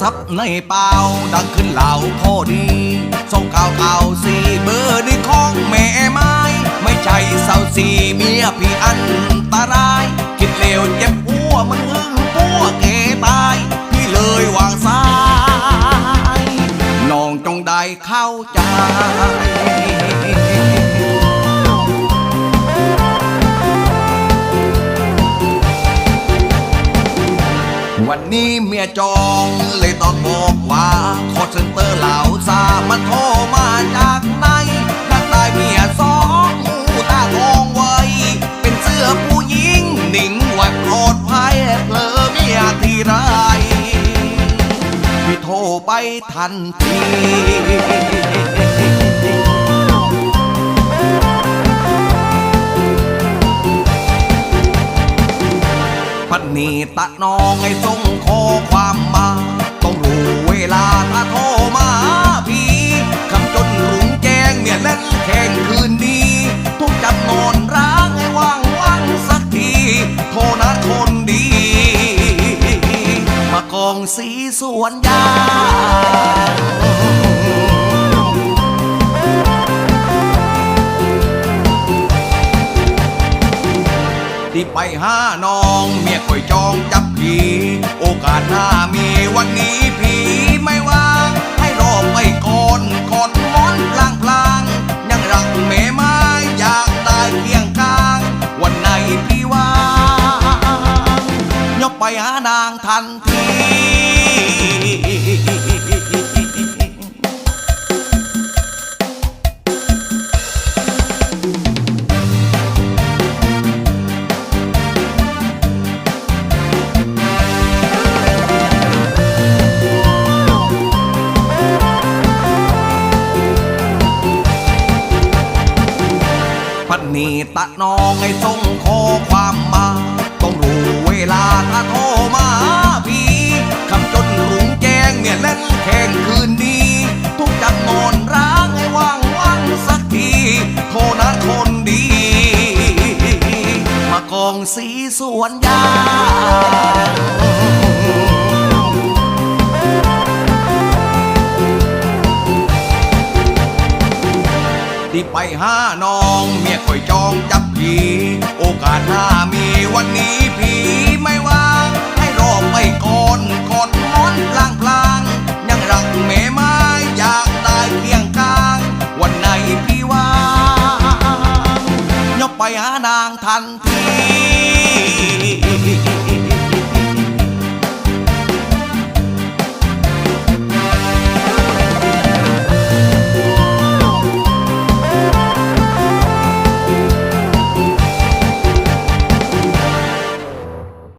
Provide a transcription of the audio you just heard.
ซับในเปล่าดังขึ้นเหล่าพอดีส่งข่าวข่าวสีเบอร์นี่ของแม่ไม้ ไม่ใช่สาวสีเมียพี่อันตราย คิดเลวเจ็บหัวมันหึงพัวเกตาย พี่เลยวางสาย น้องจงได้เข้าใจ วันนี้เมียจองเลยต้องบอกว่าคอเซ็นเตอร์เหล่าซามันโทรมาจากไหนนักได้เมียสองหูตาทองไว้ เป็นเสื้อผู้หญิงหนิงไว้ปลอดภัยเพลอเมียทีไรพี่โทรไปทันที นนีตะน้องให้ส่งข้อความมา ต้องรู้เวลาถ้าโทรมาพี่คำจนรุงแจ้งเนี่ยเล่นแข่งคืนนี้ ทุกจำนอนร้างให้ว่างว่างสักที โทรนัดคนดี มากองสีสวนยา ที่ไปหาน้องเมียคอยจองจับผีโอกาสหน้ามีวันนี้ผีไม่ว่าง ให้รอไปก่อนกอดหมอนพลางพลางยังรักแม่ไม้อยากได้เคียงกลาง วันไหนพี่ว่างยกไปหานางทันที พันนี่ตะน้องให้ส่งข้อความมา ต้องรู้เวลาถ้าโทรมาพี่คำจนรุงแจ้งเนี่ยเล่นแข่งคืนนี้ ทุกจำนอนร้างให้ว่างว่างสักทีโทรนัดคนดี มากองสีสวนยาง ไปหาน้องเมียคอยจองจับผีโอกาสหน้ามีวันนี้ผีไม่ว่าง ให้รอไปก่อนกอดมอนพลางพลาง ยังรักแม่ไม้อยากได้เพียงกลาง วันไหนพี่ว่างยกไปหานางทันที